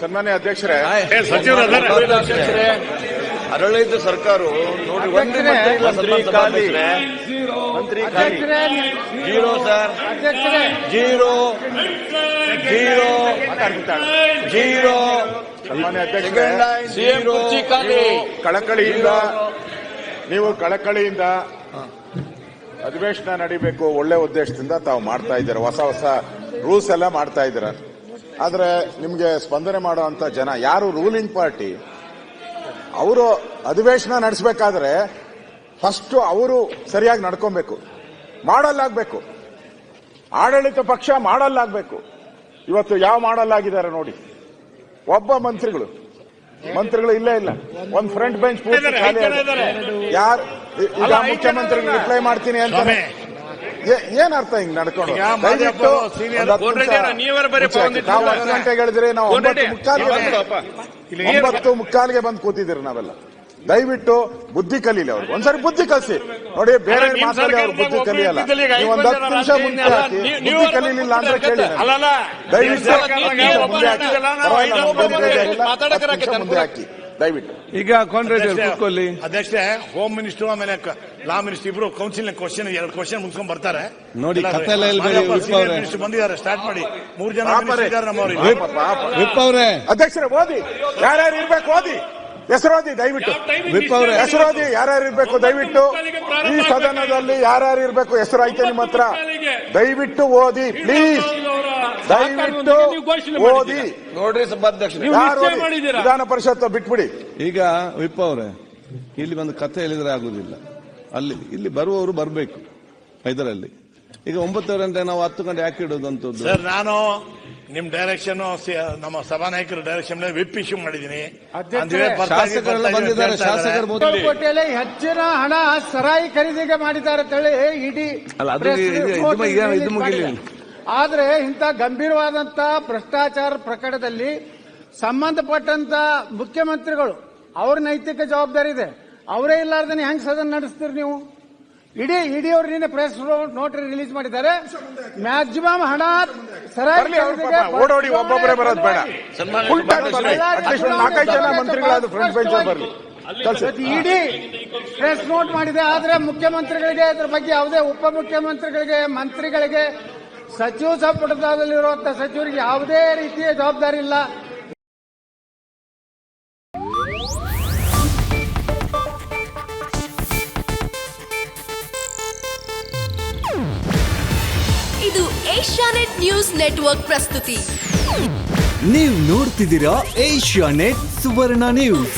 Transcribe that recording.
ಸನ್ಮಾನ್ಯ ಅಧ್ಯಕ್ಷರೇ ಅಧ್ಯಕ್ಷರೇ ಆಡಳಿತ ಸರ್ಕಾರ ನೋಡಿ ಒಂದು ಮಂತ್ರಿ ಖಾಲಿ. ಮಂತ್ರಿ ಖಾಲಿ. Zero sir. Zero. Zero. Zero. ಸನ್ಮಾನ್ಯ ಖಾಲಿ. ಕಳಕಳಿಯಿಂದ ನೀವು ಕಳಕಳಿಯಿಂದ ಅಧಿವೇಶನ ನಡಿಬೇಕು ಒಳ್ಳೆ ಉದ್ದೇಶದಿಂದ ತಾವು ಮಾಡ್ತಾ ಇದ್ದೀರಾ. ಹೊಸ ಹೊಸ ರೂಲ್ಸ್ ಎಲ್ಲ ಮಾಡ್ತಾ ಇದ್ದೀರಾ. ಆದ್ರೆ ನಿಮಗೆ ಸ್ಪಂದನೆ ಮಾಡುವಂತ ಜನ ಯಾರು ರೂಲಿಂಗ್ ಪಾರ್ಟಿ ಅವರು ಅಧಿವೇಶನ ನಡೆಸಬೇಕಾದ್ರೆ ಫಸ್ಟ್ ಅವರು ಸರಿಯಾಗಿ ನಡ್ಕೊಬೇಕು. ಮಾಡಲ್ಲಾಗಬೇಕು. ಆಡಳಿತ ಪಕ್ಷ ಮಾಡಲ್ಲಾಗಬೇಕು. ಇವತ್ತು ಯಾವ ಮಾಡಲ್ಲಾಗಿದ್ದಾರೆ ನೋಡಿ. ಒಬ್ಬ ಮಂತ್ರಿಗಳು. ಮಂತ್ರಿಗಳು ಇಲ್ಲೇ ಇಲ್ಲ. ಒಂದು ಫ್ರಂಟ್ ಬೆಂಚ್ ಪೂರ್ತಿ ಖಾಲಿ ಯಾರು ಈಗ ಮುಖ್ಯಮಂತ್ರಿಗಳು ರಿಪ್ಲೈ ಮಾಡ್ತೀನಿ ಅಂತಾನೆ ಏ- ಏನ್ ಅರ್ಥ ಹಿಂಗ್ ನಡ್ಕೊಂಡು? ನೀವೇ ಹತ್ತು ಗಂಟೆಗೆ ಹೇಳಿದ್ರೆ ನಾವು ಒಂಬತ್ತು ಮುಕ್ಕಾಲ್ಗೆ ಬಂದು ಕೂತಿದ್ದೀರಿ ನಾವೆಲ್ಲ. ದಯವಿಟ್ಟು ಬುದ್ಧಿ ಕಲೀಲಿ ಅವ್ರಿಗೆ ಒಂದ್ಸರಿ ಬುದ್ಧಿ ಕಲಿಸಿ. ನೋಡಿ ಬೇರೆ ಮಾತಾಡಿ ಅವ್ರು ಬುದ್ಧಿ ಕಲಿಯಲ್ಲ. ನೀವು ಒಂದ್ ಹತ್ತು ನಿಮಿಷ ಮುಂದೆ ಹಾಕಿ ಬುದ್ಧಿ ಕಲೀಲಿಲ್ಲ ಅಂದ್ರೆ ಕೇಳಿ. ದಯವಿಟ್ಟು ಮುಂದೆ ಹಾಕಿ. ಮುಂದೆ ಹಾಕಿ. ದಯವಿಟ್ಟು. ಈಗ ಕಾನ್ರೇಡ್ ಕೂತ್ಕೊಳ್ಳಿ. ಅಧ್ಯಕ್ಷರೇ ಹೋಮ್ ಮಿನಿಸ್ಟರ್ ಆಮೇಲೆ ಲಾ ಮಿನಿಸ್ಟರ್ ಇಬ್ರು ಕೌನ್ಸಿಲ್ ಕ್ವಶನ್ ಎರಡು ಕ್ವಶನ್ ಮುಗಿಸ್ಕೊಂಡ್ ಬರ್ತಾರೆ. ನೋಡಿ, ಅವ್ರೆ. ಬಂದಿದ್ದಾರೆ ಸ್ಟಾರ್ಟ್ ಮಾಡಿ. ಮೂರ್ ಜನ ನಮ್ಮವ್ರಿಗೆ ಅಧ್ಯಕ್ಷರೇ ಓದಿ. ಯಾರ್ಯಾರು ಇರ್ಬೇಕು ಓದಿ. ಹೆಸರೋದಿ ಓದಿ ದಯವಿಟ್ಟು ವಿಪ್ ಅವರೇ. ಹೆಸರು ಓದಿ ಯಾರ್ಯಾರು ಇರ್ಬೇಕು ದಯವಿಟ್ಟು. ಈ ಸದನದಲ್ಲಿ ಯಾರ್ಯಾರು ಇರ್ಬೇಕು ಹೆಸರು ಐತೆ ನಿಮ್ಮ ಹತ್ರ? ದಯವಿಟ್ಟು ಓದಿ ಪ್ಲೀಸ್ ದಯವಿಟ್ಟು ಓದಿ ನೋಡ್ರಿ ಸಭಾಧ್ಯಕ್ಷ? ವಿಧಾನ ಪರಿಷತ್ ಬಿಟ್ಬಿಡಿ. ಈಗ ವಿಪ್ ಅವರೇ ಇಲ್ಲಿ ಒಂದು ಕಥೆ ಹೇಳಿದ್ರೆ ಆಗುದಿಲ್ಲ. ಅಲ್ಲಿ ಇಲ್ಲಿ ಬರುವವರು ಬರಬೇಕು ಇದರಲ್ಲಿ ಈಗ ಒಂಬತ್ತು ಗಂಟೆ ನಾವು ಹತ್ತು ಗಂಟೆ ಯಾಕೆ ಇಡೋದಂತದ್ದು ಸರ್ ನಾನು ನಿಮ್ ಡೈರೆಕ್ಷನ್ ನಮ್ಮ ಸಭಾನಾಯಕರ ಡೈರೆಕ್ಷನ್ ವಿಪ್ ಇಶ್ಯೂ ಮಾಡಿದೀನಿ ಶಾಸಕರು ಹೆಚ್ಚಿನ ಹಣ ಸರಾಯಿ ಖರೀದಿಗೆ ಮಾಡಿದ್ದಾರೆ ಅಂತೇಳಿ ಇಡೀ ಆದ್ರೆ ಇಂಥ ಗಂಭೀರವಾದಂಥ ಭ್ರಷ್ಟಾಚಾರ ಪ್ರಕರಣದಲ್ಲಿ ಸಂಬಂಧಪಟ್ಟಂತ ಮುಖ್ಯಮಂತ್ರಿಗಳು ಅವ್ರ ನೈತಿಕ ಜವಾಬ್ದಾರಿ ಇದೆ. ಅವರೇ ಇಲ್ಲಾರ್ದನೆ ಹೆಂಗ್ ಸದನ ನಡೆಸ್ತೀರಿ ನೀವು? ಇಡೀ ಇಡೀ ಅವ್ರು ನಿನ್ನೆ ಪ್ರೆಸ್ ನೋಟ್ ರಿಲೀಸ್ ಮಾಡಿದ್ದಾರೆ. ಮ್ಯಾಕ್ಸಿಮಮ್ ಹಣ ಸರಾಗಿ ಓಡೋಡಿ ಒಬ್ಬೊಬ್ಬರೇ ಬರೋದು ಬೇಡ. ನಾಲ್ಕೈದು ಜನ ಮಂತ್ರಿಗಳಾದ ಫ್ರಂಟ್ ಬೆಂಚ್ ಬರ್ಲಿ. ಇಡೀ ಪ್ರೆಸ್ ನೋಟ್ ಮಾಡಿದೆ. ಆದ್ರೆ ಮುಖ್ಯಮಂತ್ರಿಗಳಿಗೆ ಅದ್ರ ಬಗ್ಗೆ ಯಾವುದೇ ಉಪಮುಖ್ಯಮಂತ್ರಿಗಳಿಗೆ ಮಂತ್ರಿಗಳಿಗೆ ಸಚಿವ ಸಂಪುಟದಲ್ಲಿರುವಂತಹ ಸಚಿವರಿಗೆ ಯಾವುದೇ ರೀತಿಯ ಜವಾಬ್ದಾರಿ ಇಲ್ಲ. ಇದು ಏಷ್ಯಾನೆಟ್ ನ್ಯೂಸ್ ನೆಟ್ವರ್ಕ್ ಪ್ರಸ್ತುತಿ. ನೀವು ನೋಡ್ತಿದ್ದೀರಾ ಏಷ್ಯಾ ನೆಟ್ ಸುವರ್ಣ ನ್ಯೂಸ್.